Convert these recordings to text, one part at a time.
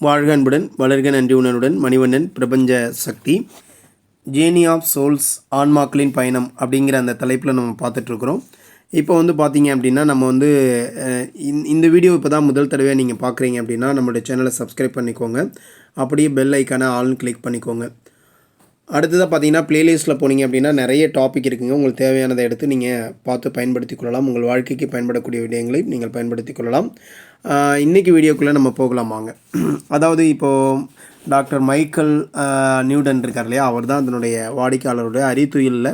வாழ்க அன்புடன் வளர்க நன்றி உணர்வுடன் மணிவண்ணன் பிரபஞ்ச சக்தி. ஜேர்னி ஆஃப் சோல்ஸ் ஆன்மாக்களின் பயணம் அப்படிங்கிற அந்த தலைப்பில் நம்ம பார்த்துட்ருக்குறோம். இப்போ வந்து பார்த்தீங்க அப்படின்னா நம்ம வந்து இந்த- வீடியோ இப்போ தான் முதல் தடவையாக நீங்கள் பார்க்குறீங்க அப்படின்னா நம்மளுடைய சேனலை சப்ஸ்கிரைப் பண்ணிக்கோங்க. அப்படியே பெல் ஐக்கான ஆல்னு கிளிக் பண்ணிக்கோங்க. அடுத்ததாக பார்த்தீங்கன்னா ப்ளேலிஸ்ட்டில் போனீங்க அப்படின்னா நிறைய டாபிக் இருக்குங்க. உங்களுக்கு தேவையானதை எடுத்து நீங்கள் பார்த்து பயன்படுத்திக் கொள்ளலாம். உங்கள் வாழ்க்கைக்கு பயன்படக்கூடிய விடயங்களை நீங்கள் பயன்படுத்திக் கொள்ளலாம். இன்றைக்கி வீடியோக்குள்ளே நம்ம போகலாம் வாங்க. அதாவது இப்போது டாக்டர் மைக்கேல் நியூடன் இருக்கார் இல்லையா? அவர் தான் அதனுடைய வாடிக்கையாளருடைய அறித்துயிலில்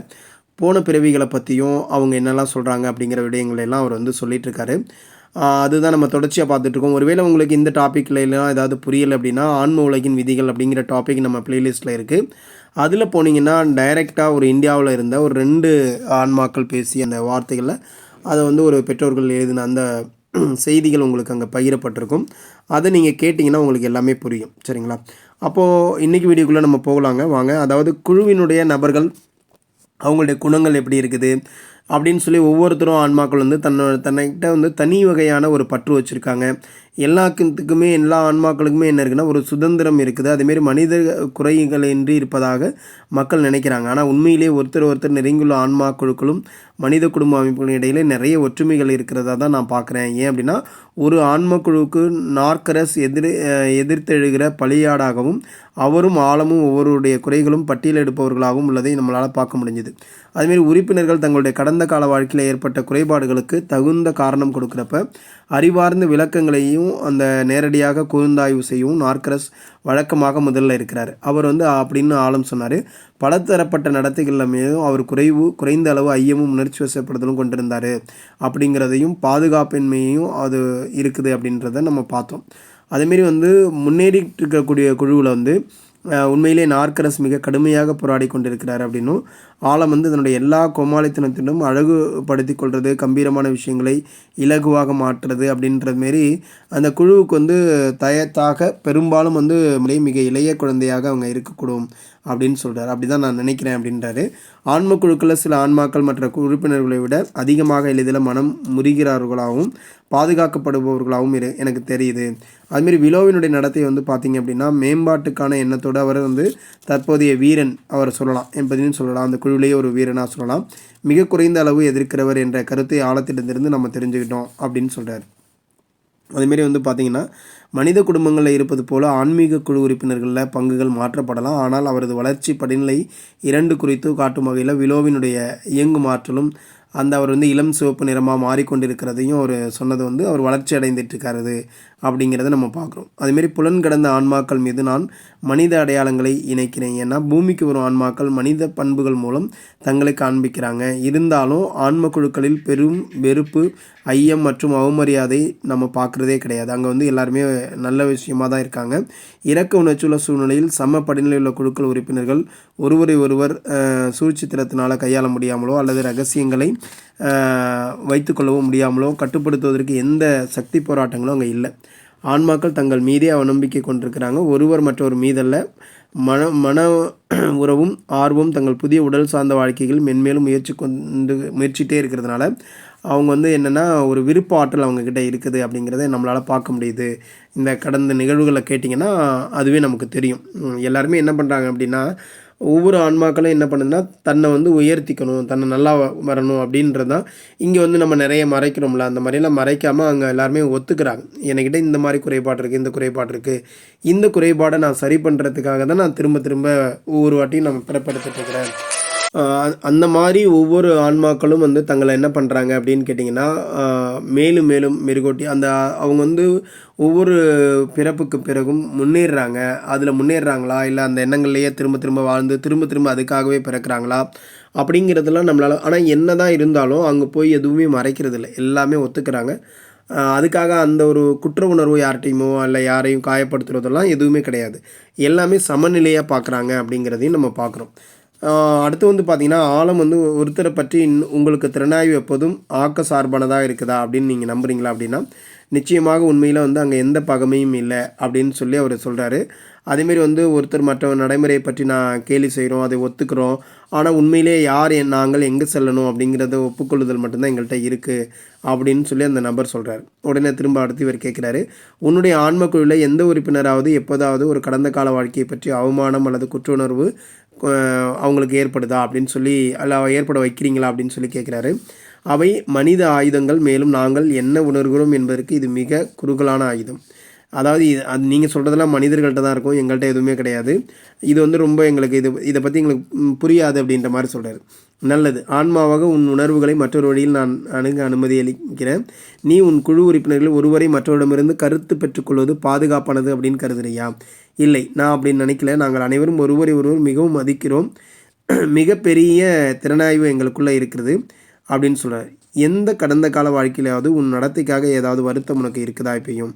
போன பிறவிகளை பற்றியும் அவங்க என்னெல்லாம் சொல்கிறாங்க அப்படிங்கிற விடயங்களெல்லாம் அவர் வந்து சொல்லிகிட்ருக்காரு இருக்காரு. அதுதான் நம்ம தொடர்ச்சியாக பார்த்துட்ருக்கோம் ஒருவேளை உங்களுக்கு இந்த டாப்பிக்கில் இல்லைனா ஏதாவது புரியலை அப்படின்னா ஆன்ம உலகின் விதிகள் அப்படிங்கிற டாபிக் நம்ம பிளேலிஸ்ட்டில் இருக்குது அதில் போனீங்கன்னா டைரெக்டாக ஒரு இந்தியாவில் இருந்த ஒரு ரெண்டு ஆன்மாக்கள் பேசிய அந்த வார்த்தைகளில் அதை வந்து ஒரு பெற்றோர்கள் எழுதின அந்த செய்திகள் உங்களுக்கு அங்கே பகிரப்பட்டிருக்கும். அதை நீங்கள் கேட்டிங்கன்னா உங்களுக்கு எல்லாமே புரியும். சரிங்களா? அப்போது இன்றைக்கி வீடியோக்குள்ளே நம்ம போகலாங்க. வாங்க. அதாவது குழுவினுடைய நபர்கள் அவங்களுடைய குணங்கள் எப்படி இருக்குது? அப்படின்னு சொல்லி ஒவ்வொருத்தரும் ஆன்மாக்கள் வந்து தன்னோட தன்னைக்கிட்ட வந்து தனி வகையான ஒரு பற்று வச்சுருக்காங்க. எல்லாத்துக்குமே எல்லா ஆன்மாக்களுக்குமே என்ன இருக்குன்னா ஒரு சுதந்திரம் இருக்குது. அதேமாரி மனித குறைகள் இன்றி இருப்பதாக மக்கள் நினைக்கிறாங்க. ஆனால் உண்மையிலே ஒருத்தர் ஒருத்தர் நெருங்கியுள்ள ஆன்மா குழுக்களும் மனித குடும்ப அமைப்புகளும் இடையிலே நிறைய ஒற்றுமைகள் இருக்கிறதா தான் நான் பார்க்குறேன். ஏன் அப்படின்னா ஒரு ஆன்ம குழுவுக்கு நார்க்கரஸ் எதிர் எதிர்த்தெழுகிற பலியாடாகவும் அவரும் ஆழமும் ஒவ்வொருடைய குறைகளும் பட்டியலெடுப்பவர்களாகவும் உள்ளதை நம்மளால் பார்க்க முடிஞ்சுது. அதுமாரி உறுப்பினர்கள் தங்களுடைய கடந்த கால வாழ்க்கையில் ஏற்பட்ட குறைபாடுகளுக்கு தகுந்த காரணம் கொடுக்குறப்ப அறிவார்ந்த விளக்கங்களையும் அந்த நேரடியாக குருந்தாய்வு செய்யவும் நார்க்கரஸ் வழக்கமாக முதல்ல இருக்கிறார். அவர் வந்து அப்படின்னு ஆழம் சொன்னார். பலதரப்பட்ட நடத்தைகளில் மீதும் அவர் குறைவு குறைந்த அளவு ஐயமும் உணர்ச்சி வசப்படுதலும் கொண்டிருந்தார். அப்படிங்கிறதையும் பாதுகாப்பின்மையும் அது இருக்குது அப்படின்றத நம்ம பார்த்தோம். அதேமாரி வந்து முன்னேறிட்டு இருக்கக்கூடிய குழுவில் வந்து உண்மையிலே நார்க்கரஸ் மிக கடுமையாக போராடி கொண்டிருக்கிறார் அப்படின்னும் ஆழம் வந்து தன்னுடைய எல்லா கோமாளித்தனத்திலும் அழகுபடுத்தி கொள்வது கம்பீரமான விஷயங்களை இலகுவாக மாற்றுறது அப்படின்றது மாரி அந்த குழுவுக்கு வந்து தயத்தாக பெரும்பாலும் வந்து மிக இளைய குழந்தையாக அவங்க இருக்கக்கூடும். அப்படின்னு சொல்கிறார் அப்படி தான் நான் நினைக்கிறேன் அப்படின்றாரு. ஆன்ம குழுக்களில் சில ஆன்மாக்கள் மற்ற உறுப்பினர்களை விட அதிகமாக எளிதில் மனம் முறிகிறார்களாகவும் பாதுகாக்கப்படுபவர்களாகவும் இரு எனக்கு தெரியுது. அதுமாரி விலோவினுடைய நடத்தை வந்து பார்த்தீங்க அப்படின்னா மேம்பாட்டுக்கான எண்ணத்தோடு அவர் வந்து தற்போதைய வீரன் அவரை சொல்லலாம். என்பதையும் சொல்லலாம். அந்த குழுவிலேயே ஒரு வீரனாக சொல்லலாம். மிக குறைந்த அளவு எதிர்க்கிறவர் என்ற கருத்தை ஆழத்திலிருந்து நம்ம தெரிஞ்சுக்கிட்டோம் அப்படின்னு சொல்கிறார் அதேமாரி வந்து பார்த்திங்கன்னா மனித குடும்பங்களில் இருப்பது போல ஆன்மீக குழு உறுப்பினர்களில் பங்குகள் மாற்றப்படலாம். ஆனால் அவரது வளர்ச்சி படிநிலை இரண்டு குறித்து காட்டும் வகையில் விலோவினுடைய இயங்கும் ஆற்றலும் அந்த அவர் வந்து இளம் சிவப்பு நிறமாக மாறிக்கொண்டிருக்கிறதையும் அவர் சொன்னது வந்து அவர் வளர்ச்சி அடைந்துட்டு இருக்காரு அப்படிங்கிறத நம்ம பார்க்குறோம். அதுமாரி புலன் கடந்த ஆன்மாக்கள் மீது நான் மனித அடையாளங்களை இணைக்கிறேன். ஏன்னா பூமிக்கு வரும் ஆன்மாக்கள் மனித பண்புகள் மூலம் தங்களை காண்பிக்கிறாங்க. இருந்தாலும் ஆன்ம குழுக்களில் பெரும் வெறுப்பு ஐயம் மற்றும் அவமரியாதை நம்ம பார்க்குறதே கிடையாது. அங்கே வந்து எல்லாருமே நல்ல விஷயமா தான் இருக்காங்க. இறக்க உணர்ச்சியுள்ள சூழ்நிலையில் சம படிநிலையுள்ள உள்ள குழுக்கள் உறுப்பினர்கள் ஒருவரை ஒருவர் சூழ்ச்சித்திரத்தினால் கையாள முடியாமலோ அல்லது ரகசியங்களை வைத்துக்கொள்ளவும் வைத்துக்கொள்ளவோ முடியாமலோ கட்டுப்படுத்துவதற்கு எந்த சக்தி போராட்டங்களும் அங்கே இல்லை. ஆன்மாக்கள் தங்கள் மீதே அவநம்பிக்கை கொண்டிருக்கிறாங்க. ஒருவர் மற்றொரு மீதல்ல. மன மன உறவும் ஆர்வம் தங்கள் புதிய உடல் சார்ந்த வாழ்க்கைகள் மென்மேலும் முயற்சி கொண்டு முயற்சிட்டே இருக்கிறதுனால அவங்க வந்து என்னென்னா ஒரு விருப்ப ஆற்றல் அவங்கக்கிட்ட இருக்குது அப்படிங்கிறத நம்மளால் பார்க்க முடியுது. இந்த கடந்த நிகழ்வுகளை கேட்டிங்கன்னா அதுவே நமக்கு தெரியும். எல்லாருமே என்ன பண்ணுறாங்க அப்படின்னா ஒவ்வொரு ஆன்மாக்களும் என்ன பண்ணுதுன்னா தன்னை வந்து உயர்த்திக்கணும் தன்னை நல்லா வரணும் அப்படின்றது தான் இங்கே வந்து நம்ம நிறைய மறைக்கிறோம்ல அந்த மாதிரியெல்லாம் மறைக்காமல் அங்கே எல்லாருமே ஒத்துக்கிறாங்க. என்கிட்ட இந்த மாதிரி குறைபாடு இருக்குது இந்த குறைபாடு இருக்குது இந்த குறைபாடை நான் சரி பண்ணுறதுக்காக தான் நான் திரும்ப திரும்ப ஒவ்வொரு வாட்டியும் நம்ம பிறப்படுத்திட்டு இருக்கிறேன். அந்த மாதிரி ஒவ்வொரு ஆன்மாக்களும் வந்து தங்களை என்ன பண்ணுறாங்க அப்படின்னு கேட்டிங்கன்னா மேலும் மேலும் மெருகோட்டி அந்த அவங்க வந்து ஒவ்வொரு பிறப்புக்கு பிறகும் முன்னேறுறாங்க. அதில் முன்னேறுறாங்களா? இல்லை அந்த எண்ணங்கள்லேயே திரும்ப திரும்ப வாழ்ந்து திரும்ப திரும்ப அதுக்காகவே பிறக்கிறாங்களா? அப்படிங்கிறதெல்லாம் நம்மளால் ஆனால் என்ன தான் இருந்தாலும் அங்கே போய் எதுவுமே மறைக்கிறது இல்லை எல்லாமே ஒத்துக்கிறாங்க. அதுக்காக அந்த ஒரு குற்ற உணர்வு யார்கிட்டையுமோ இல்லை யாரையும் காயப்படுத்துகிறதெல்லாம் எதுவுமே கிடையாது. எல்லாமே சமநிலையாக பார்க்குறாங்க அப்படிங்கிறதையும் நம்ம பார்க்குறோம் அடுத்து வந்து பார்த்தீங்கன்னா ஆழம் வந்து ஒருத்தரை பற்றி இன்னும் உங்களுக்கு திறனாய்வு எப்போதும் ஆக்க சார்பானதாக இருக்குதா அப்படின்னு நீங்கள் நம்புறீங்களா அப்படின்னா நிச்சயமாக உண்மையில் வந்து அங்கே எந்த பகமையும் இல்லை அப்படின்னு சொல்லி அவர் சொல்கிறாரு அதேமாரி வந்து ஒருத்தர் மற்ற நடைமுறையை பற்றி நான் கேலி செய்கிறோம் அதை ஒத்துக்கிறோம். ஆனால் உண்மையிலே யார் நாங்கள் எங்கே செல்லணும் அப்படிங்கிறத ஒப்புக்கொள்ளுதல் மட்டும்தான் எங்கள்கிட்ட இருக்குது அப்படின்னு சொல்லி அந்த நபர் சொல்கிறார் உடனே திரும்ப அடுத்து இவர் கேட்குறாரு உன்னுடைய ஆன்மக்குழுவில் எந்த உறுப்பினராவது எப்போதாவது ஒரு கடந்த கால வாழ்க்கையை பற்றி அவமானம் அல்லது குற்றுணர்வு அவங்களுக்கு ஏற்படுதா அப்படின்னு சொல்லி அல்ல ஏற்பட வைக்கிறீங்களா அப்படின்னு சொல்லி கேட்குறாரு அவை மனித ஆயுதங்கள் மேலும் நாங்கள் என்ன உணர்கிறோம் என்பதற்கு இது மிக குறுகலான ஆயுதம். அதாவது இது அது நீங்கள் சொல்கிறதெல்லாம் மனிதர்கள்ட்ட தான் இருக்கும் எங்கள்கிட்ட எதுவுமே கிடையாது. இது வந்து ரொம்ப எங்களுக்கு இது இதை பற்றி எங்களுக்கு புரியாது அப்படின்ற மாதிரி சொல்கிறார் நல்லது. ஆன்மாவாக உன் உணர்வுகளை மற்றொரு வழியில் நான் அணுக அனுமதி அளிக்கிறேன். நீ உன் குழு உறுப்பினர்கள் ஒருவரை மற்றவரிடமிருந்து கருத்து பெற்றுக்கொள்வது பாதுகாப்பானது அப்படின்னு கருதுறியா? இல்லை. நான் அப்படின்னு நினைக்கல. நாங்கள் அனைவரும் ஒருவரை ஒருவர் மிகவும் மதிக்கிறோம். மிகப்பெரிய திறனாய்வு எங்களுக்குள்ளே இருக்கிறது. அப்படின்னு சொல்கிறார் எந்த கடந்த கால வாழ்க்கையிலாவது உன் நடத்தைக்காக ஏதாவது வருத்தம் உனக்கு இருக்குதா இப்பையும்?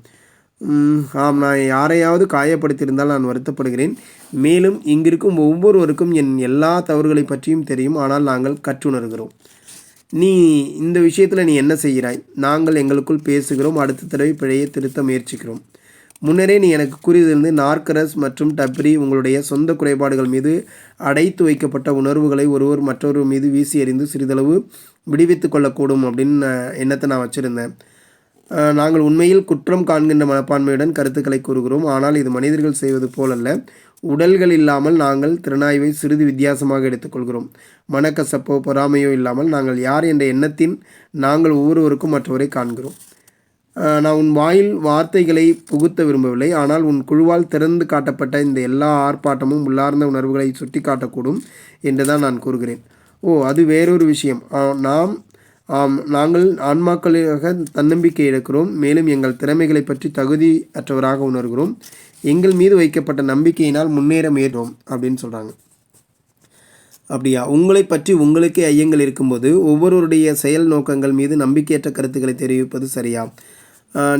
ஆம் நான் யாரையாவது காயப்படுத்தியிருந்தால் நான் வருத்தப்படுகிறேன். மேலும் இங்கிருக்கும் ஒவ்வொருவருக்கும் என் எல்லா தவறுகளை பற்றியும் தெரியும். ஆனால் நாங்கள் கற்றுணர்கிறோம். நீ இந்த விஷயத்தில் நீ என்ன செய்கிறாய்? நாங்கள் எங்களுக்குள் பேசுகிறோம். அடுத்த தடவை பிழையை திருத்த முயற்சிக்கிறோம். முன்னரே நீ எனக்கு கூறியதிலிருந்து நார்கரஸ் மற்றும் டப்ரி உங்களுடைய சொந்த குறைபாடுகள் மீது அடைத்து வைக்கப்பட்ட உணர்வுகளை ஒருவர் மற்றொருவர் மீது வீசி எறிந்து சிறிதளவு விடுவித்து கொள்ளக்கூடும் அப்படின்னு எண்ணத்தை நான் வச்சுருந்தேன். நாங்கள் உண்மையில் குற்றம் காண்கின்ற மனப்பான்மையுடன் கருத்துக்களை கூறுகிறோம். ஆனால் இது மனிதர்கள் செய்வது போலல்ல. உடல்கள் இல்லாமல் நாங்கள் திறனாய்வை சிறிது வித்தியாசமாக எடுத்துக்கொள்கிறோம் மனக்கசப்போ பொறாமையோ இல்லாமல் நாங்கள் யார் என்ற எண்ணத்தின் நாங்கள் ஒவ்வொருவருக்கும் மற்றவரை காண்கிறோம். நான் உன் வாயில் வார்த்தைகளை புகுத்த விரும்பவில்லை. ஆனால் உன் குழுவால் திறந்து காட்டப்பட்ட இந்த எல்லா ஆர்ப்பாட்டமும் உள்ளார்ந்த உணர்வுகளை சுட்டி காட்டக்கூடும் என்று தான் நான் கூறுகிறேன். ஓ அது வேறொரு விஷயம். நாம் ஆம் நாங்கள் ஆன்மாக்களாக தன்னம்பிக்கை இழக்கிறோம். மேலும் எங்கள் திறமைகளை பற்றி தகுதி அற்றவராக உணர்கிறோம். எங்கள் மீது வைக்கப்பட்ட நம்பிக்கையினால் முன்னேற முயன்றோம் அப்படின்னு சொல்கிறாங்க அப்படியா? உங்களை பற்றி உங்களுக்கே ஐயங்கள் இருக்கும்போது ஒவ்வொருவருடைய செயல் நோக்கங்கள் மீது நம்பிக்கையற்ற கருத்துக்களை தெரிவிப்பது சரியா?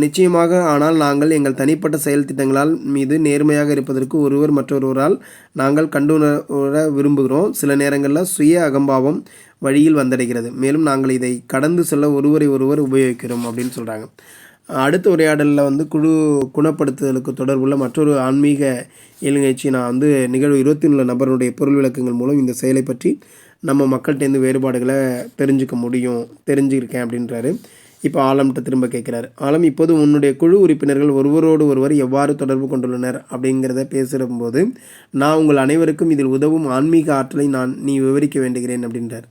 நிச்சயமாக ஆனால் நாங்கள் எங்கள் தனிப்பட்ட செயல் திட்டங்களால் மீது நேர்மையாக இருப்பதற்கு ஒருவர் மற்றொருவரால் நாங்கள் கண்டுணர விரும்புகிறோம். சில நேரங்களில் சுய அகம்பாவம் வழியில் வந்தடைகிறது. மேலும் நாங்கள் இதை கடந்து செல்ல ஒருவரை ஒருவர் உபயோகிக்கிறோம் அப்படின்னு சொல்கிறாங்க அடுத்த உரையாடலில் வந்து குழு குணப்படுத்துதலுக்கு தொடர்புள்ள மற்றொரு ஆன்மீக இயல்நிகழ்ச்சி நான் வந்து நிகழ்வு இருபத்தி உள்ள நபருடைய பொருள் விளக்கங்கள் மூலம் இந்த செயலை பற்றி நம்ம மக்கள்கிட்டேருந்து வேறுபாடுகளை தெரிஞ்சுக்க முடியும் தெரிஞ்சுருக்கேன் அப்படின்றாரு. இப்போ ஆலம்கிட்ட திரும்ப கேட்குறாரு. ஆலம் இப்போது உன்னுடைய குழு உறுப்பினர்கள் ஒருவரோடு ஒருவர் எவ்வாறு தொடர்பு கொண்டுள்ளனர் அப்படிங்கிறத பேசுகிறபோது நான் உங்கள் அனைவருக்கும் இதில் உதவும் ஆன்மீக ஆற்றலை நான் நீ விவரிக்க வேண்டுகிறேன் அப்படின்றார்.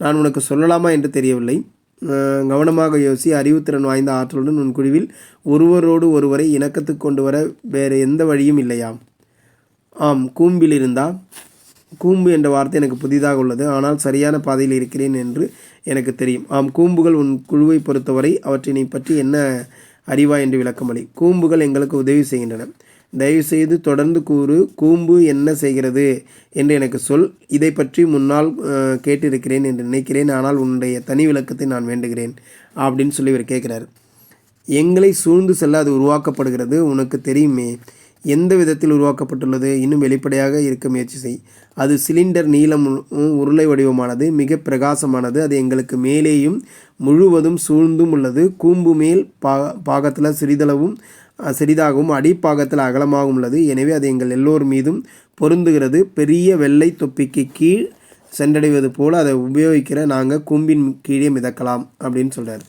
நான் உனக்கு சொல்லலாமா என்று தெரியவில்லை. கவனமாக யோசி அறிவுத்திறன் வாய்ந்த ஆற்றலுடன் உன் குழுவில் ஒருவரோடு ஒருவரை இணக்கத்துக்கு கொண்டு வர வேறு எந்த வழியும் இல்லையாம். ஆம் கூம்பில் இருந்தால் கூம்பு என்ற வார்த்தை எனக்கு புதிதாக உள்ளது. ஆனால் சரியான பாதையில் இருக்கிறேன் என்று எனக்கு தெரியும். ஆம் கூம்புகள் உன் குழுவை பொறுத்தவரை அவற்றினை பற்றி என்ன அறிவா என்று விளக்கமளி. கூம்புகள் எங்களுக்கு உதவி செய்கின்றன. தயவுசெய்து தொடர்ந்து கூறு கூம்பு என்ன செய்கிறது என்று எனக்கு சொல். இதை பற்றி முன்னால் கேட்டிருக்கிறேன் என்று நினைக்கிறேன். ஆனால் உன்னுடைய தனி விளக்கத்தை நான் வேண்டுகிறேன் அப்படின்னு சொல்லி இவர் கேட்குறாரு. எங்களை சூழ்ந்து செல்ல அது உருவாக்கப்படுகிறது. உனக்கு தெரியுமே. எந்த விதத்தில் உருவாக்கப்பட்டுள்ளது? இன்னும் வெளிப்படையாக இருக்க முயற்சி செய். அது சிலிண்டர் நீளம் உருளை வடிவமானது மிக பிரகாசமானது. அது எங்களுக்கு மேலேயும் முழுவதும் சூழ்ந்தும் உள்ளது. கூம்பு மேல் பா பாகத்தில் சிறிதளவும் சிறிதாகவும் அடிப்பாகத்தில் அகலமாகவும் உள்ளது. எனவே அது எங்கள் எல்லோர் மீதும் பொருந்துகிறது. பெரிய வெள்ளை தொப்பிக்கு கீழ் சென்றடைவது போல் அதை உபயோகிக்கிற நாங்கள் கூம்பின் கீழே மிதக்கலாம் அப்படின்னு சொல்கிறார்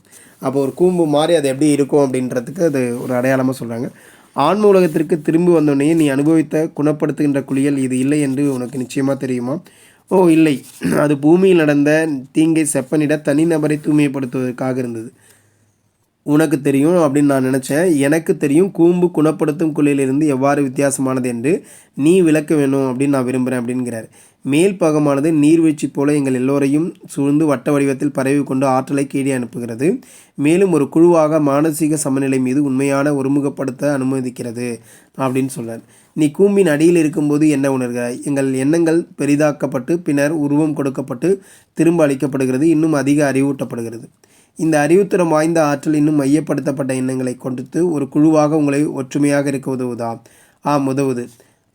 அப்போ ஒரு கூம்பு மாதிரி அது எப்படி இருக்கும் அப்படின்றதுக்கு அது ஒரு அடையாளமாக சொல்கிறாங்க ஆன்ம உலகத்திற்கு திரும்பி வந்தோடனே நீ அனுபவித்த குணப்படுத்துகின்ற குளியல் இது இல்லை என்று உனக்கு நிச்சயமாக தெரியுமா? ஓ இல்லை. அது பூமியில் நடந்த தீங்கை செப்பனிட தனிநபரை தூய்மைப்படுத்துவதற்காக இருந்தது. உனக்கு தெரியும் அப்படின்னு நான் நினச்சேன். எனக்கு தெரியும் கூம்பு குணப்படுத்தும் குழியிலிருந்து எவ்வாறு வித்தியாசமானது என்று நீ விளக்க வேணும் அப்படின்னு நான் விரும்புகிறேன் அப்படிங்கிறார். மேல் பாகமானது நீர்வீழ்ச்சி போல எங்கள் எல்லோரையும் சூழ்ந்து வட்ட வடிவத்தில் பரவி கொண்டு ஆற்றலை கீழே அனுப்புகிறது. மேலும் ஒரு குழுவாக மானசீக சமநிலை மீது உண்மையான ஒருமுகப்படுத்த அனுமதிக்கிறது அப்படின்னு சொல்கிறார் நீ கூம்பின் அடியில் இருக்கும்போது என்ன உணர்கிறாய் எங்கள் எண்ணங்கள் பெரிதாக்கப்பட்டு பின்னர் உருவம் கொடுக்கப்பட்டு திரும்ப அளிக்கப்படுகிறது இன்னும் அதிக அறிவூட்டப்படுகிறது. இந்த அறிவுத்திறம் வாய்ந்த ஆற்றல் இன்னும் மையப்படுத்தப்பட்ட எண்ணங்களை கொடுத்து ஒரு குழுவாக உங்களை ஒற்றுமையாக இருக்க உதவுதா? ஆம் உதவுது.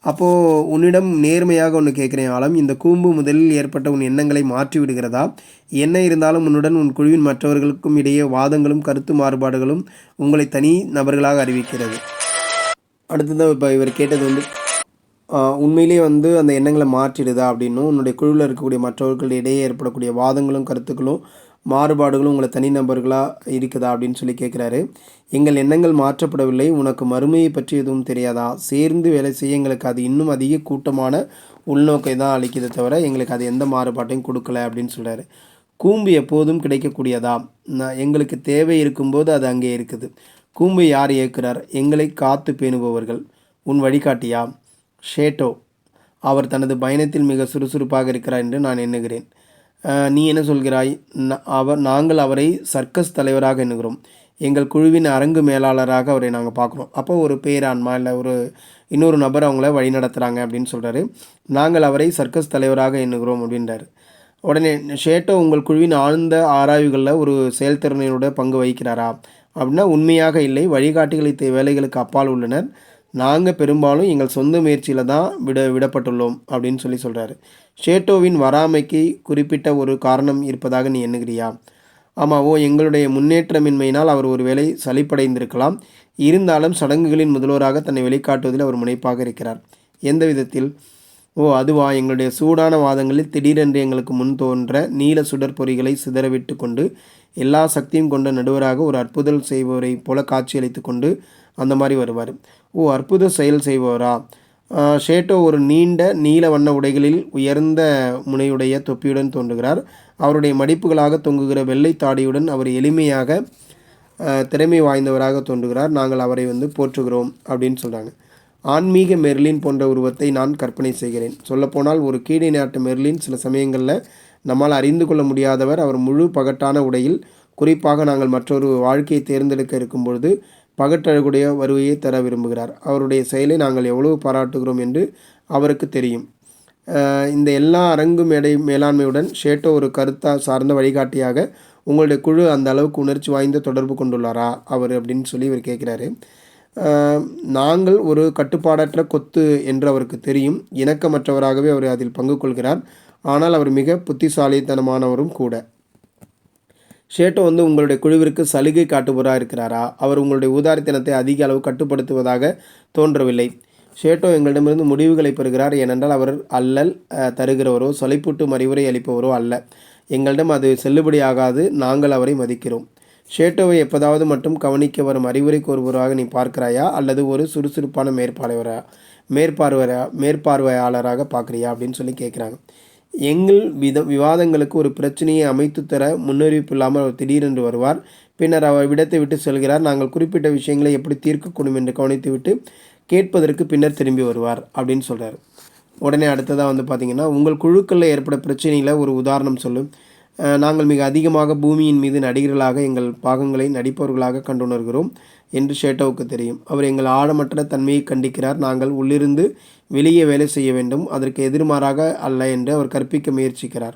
அப்போது உன்னிடம் நேர்மையாக ஒன்று கேட்குறேன் ஆழம் இந்த கூம்பு முதலில் ஏற்பட்ட உன் எண்ணங்களை மாற்றி விடுகிறதா? என்ன இருந்தாலும் உன்னுடன் உன் குழுவின் மற்றவர்களுக்கும் இடையே வாதங்களும் கருத்து மாறுபாடுகளும் உங்களை தனி நபர்களாக அறிவிக்கிறது. அடுத்ததான் இப்போ இவர் கேட்டது வந்து உண்மையிலேயே வந்து அந்த எண்ணங்களை மாற்றிடுதா அப்படின்னும் உன்னுடைய குழுவில் இருக்கக்கூடிய மற்றவர்கள் இடையே ஏற்படக்கூடிய வாதங்களும் கருத்துக்களும் மாறுபாடுகளும் உங்களை தனிநபர்களாக இருக்குதா அப்படின்னு சொல்லி கேட்குறாரு எங்கள் எண்ணங்கள் மாற்றப்படவில்லை உனக்கு மறுமையை பற்றி எதுவும் தெரியாதா? சேர்ந்து வேலை செய்ய எங்களுக்கு அது இன்னும் அதிக கூட்டமான உள்நோக்கை தான் அளிக்குதே தவிர எங்களுக்கு அது எந்த மாறுபாட்டையும் கொடுக்கல அப்படின்னு சொல்கிறாரு கூம்பு எப்போதும் கிடைக்கக்கூடியதா? நான் எங்களுக்கு தேவை இருக்கும்போது அது அங்கே இருக்குது. கூம்பு யார் இயக்குறார் எங்களை காத்து பேணுபவர்கள். உன் வழிகாட்டியா? ஷேட்டோ அவர் தனது பயணத்தில் மிக சுறுசுறுப்பாக இருக்கிறார் என்று நான் எண்ணுகிறேன். நீ என்ன சொல்கிறாய்? அவர் நாங்கள் அவரை சர்க்கஸ் தலைவராக எண்ணுகிறோம். எங்கள் குழுவின் அரங்கு மேலாளராக அவரை நாங்கள் பார்க்குறோம். அப்போ ஒரு பேரான்மா இல்லை ஒரு இன்னொரு நபர் அவங்கள வழி நடத்துகிறாங்க அப்படின்னு சொல்கிறாரு நாங்கள் அவரை சர்க்கஸ் தலைவராக எண்ணுகிறோம் அப்படின்றாரு. உடனே ஷேட்டோ உங்கள் குழுவின் ஆழ்ந்த ஆராய்வுகளில் ஒரு செயல்திறனையோட பங்கு வகிக்கிறாரா? அப்படின்னா உண்மையாக இல்லை. வழிகாட்டிகளை தே- வேலைகளுக்கு அப்பால் உள்ளனர். நாங்கள் பெரும்பாலும் எங்கள் சொந்த முயற்சியில் தான் விட விடப்பட்டுள்ளோம் அப்படின்னு சொல்லி சொல்கிறாரு ஷேட்டோவின் வராமைக்கு குறிப்பிட்ட ஒரு காரணம் இருப்பதாக நீ எண்ணுகிறியா? ஆமாம் ஓ எங்களுடைய முன்னேற்றமின்மையினால் அவர் ஒருவேளை சலிப்படைந்திருக்கலாம். இருந்தாலும் சடங்குகளின் முதல்வராக தன்னை வெளிக்காட்டுவதில் அவர் முனைப்பாக இருக்கிறார். எந்த விதத்தில்? ஓ அதுவா எங்களுடைய சூடான வாதங்களில் திடீரென்று எங்களுக்கு முன் தோன்ற நீல சுடற்பொறிகளை சிதறவிட்டு கொண்டு எல்லா சக்தியும் கொண்ட நடுவராக ஒரு அற்புதல் செய்பவரை போல காட்சியளித்து கொண்டு அந்த மாதிரி வருவார். ஓ அற்புத செயல் செய்பவரா? ஷேட்டோ ஒரு நீண்ட நீல வண்ண உடைகளில் உயர்ந்த முனையுடைய தொப்பியுடன் தோன்றுகிறார். அவருடைய மடிப்புகளாக தொங்குகிற வெள்ளை தாடியுடன் அவர் எளிமையாக திறமை வாய்ந்தவராக தோன்றுகிறார். நாங்கள் அவரை வந்து போற்றுகிறோம் அப்படின்னு சொல்கிறாங்க ஆன்மீக மெர்லின் போன்ற உருவத்தை நான் கற்பனை செய்கிறேன். சொல்லப்போனால் ஒரு கீழே நாட்டு மெர்லின் சில சமயங்களில் நம்மால் அறிந்து கொள்ள முடியாதவர். அவர் முழு பகட்டான உடையில் குறிப்பாக நாங்கள் மற்றொரு வாழ்க்கையை தேர்ந்தெடுக்க இருக்கும் பொழுது பகட்டழகுடைய வருவையை தர விரும்புகிறார். அவருடைய செயலை நாங்கள் எவ்வளவு பாராட்டுகிறோம் என்று அவருக்கு தெரியும். இந்த எல்லா அரங்கு மேடை மேலாண்மையுடன் ஷேட்டோ ஒரு கருத்தா சார்ந்த வழிகாட்டியாக உங்களுடைய குழு அந்த அளவுக்கு உணர்ச்சி வாய்ந்த தொடர்பு கொண்டுள்ளாரா? அவர் அப்படின்னு சொல்லி இவர் கேட்குறாரு. நாங்கள் ஒரு கட்டுப்பாடற்ற கொத்து என்று அவருக்கு தெரியும். இணக்கமற்றவராகவே அவர் அதில் பங்கு கொள்கிறார். ஆனால் அவர் மிக புத்திசாலித்தனமானவரும் கூட. ஷேட்டோ வந்து உங்களுடைய குழுவிற்கு சலுகை காட்டுபவராக இருக்கிறாரா? அவர் உங்களுடைய உதாரித்தனத்தை அதிக அளவு கட்டுப்படுத்துவதாக தோன்றவில்லை. ஷேட்டோ எங்களிடமிருந்து முடிவுகளை பெறுகிறார். ஏனென்றால் அவர் அல்லல் தருகிறவரோ சொலைப்பூட்டு அறிவுரை அளிப்பவரோ அல்ல. எங்களிடம் அது செல்லுபடியாகாது. நாங்கள் அவரை மதிக்கிறோம். ஷேட்டோவை எப்போதாவது மட்டும் கவனிக்க வரும் அறிவுரை கோருபவராக நீ பார்க்கிறாயா? அல்லது ஒரு சுறுசுறுப்பான மேற்பார்வையா மேற்பார்வையா மேற்பார்வையாளராக பார்க்குறியா? அப்படின்னு சொல்லி கேட்குறாங்க. எங்கள் வித விவாதங்களுக்கு ஒரு பிரச்சனையை அமைத்து தர முன்னறிவிப்பு இல்லாமல் அவர் திடீரென்று வருவார். பின்னர் அவர் விடத்தை விட்டு செல்கிறார். நாங்கள் குறிப்பிட்ட விஷயங்களை எப்படி தீர்க்கக்கூடும் என்று கவனித்துவிட்டு கேட்பதற்கு பின்னர் திரும்பி வருவார் அப்படின்னு சொல்கிறார் உடனே அடுத்ததாக வந்து பார்த்தீங்கன்னா உங்கள் குழுக்களில் ஏற்பட பிரச்சனையில் ஒரு உதாரணம் சொல்லும். நாங்கள் மிக அதிகமாக பூமியின் மீது நடிகர்களாக எங்கள் பாகங்களை நடிப்பவர்களாக கண்டுணர்கிறோம். என்று ஷேட்டோவுக்கு தெரியும். அவர் எங்கள் ஆழமற்ற தன்மையை கண்டிக்கிறார். நாங்கள் உள்ளிருந்து வெளியே வேலை செய்ய வேண்டும். அதற்கு எதிர்மாறாக அல்ல என்று அவர் கற்பிக்க முயற்சிக்கிறார்.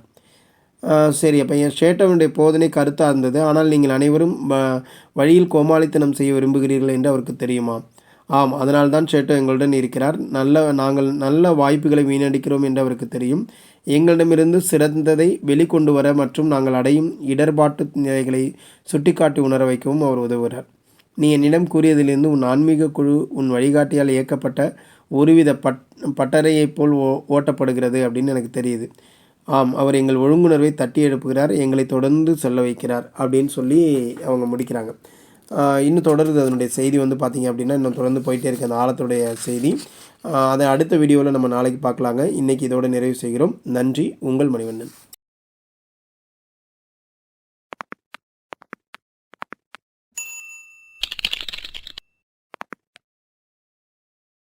சரி அப்போ என் ஷேட்டோவினுடைய போதனை கருத்தாக இருந்தது. ஆனால் நீங்கள் அனைவரும் வ- வழியில் கோமாளித்தனம் செய்ய விரும்புகிறீர்கள் என்று அவருக்கு தெரியுமா? ஆம் அதனால்தான் ஷேட்டோ எங்களுடன் இருக்கிறார். நல்ல நாங்கள் நல்ல வாய்ப்புகளை வீணடிக்கிறோம் என்று அவருக்கு தெரியும். எங்களிடமிருந்து சிறந்ததை வெளிக்கொண்டு வர மற்றும் நாங்கள் அடையும் இடர்பாட்டு நிலைகளை சுட்டிக்காட்டி உணர வைக்கவும் அவர் உதவுகிறார். நீ என்னிடம் கூறியதிலிருந்து உன் ஆன்மீக குழு உன் வழிகாட்டியால் இயக்கப்பட்ட ஒருவித பட் பட்டறையைப் போல் ஓ ஓட்டப்படுகிறது அப்படின்னு எனக்கு தெரியுது. ஆம் அவர் எங்கள் ஒழுங்குணர்வை தட்டி எழுப்புகிறார் எங்களை தொடர்ந்து செல்ல வைக்கிறார் அப்படின்னு சொல்லி அவங்க முடிக்கிறாங்க. இன்னும் தொடருது அதனுடைய செய்தி வந்து பார்த்திங்க அப்படின்னா இன்னும் தொடர்ந்து போயிட்டே இருக்கு அந்த ஆழத்துடைய செய்தி. அதை அடுத்த வீடியோவில் நம்ம நாளைக்கு பார்க்கலாங்க. இன்றைக்கி இதோட நிறைவு செய்கிறோம். நன்றி உங்கள் மணிவண்ணன்.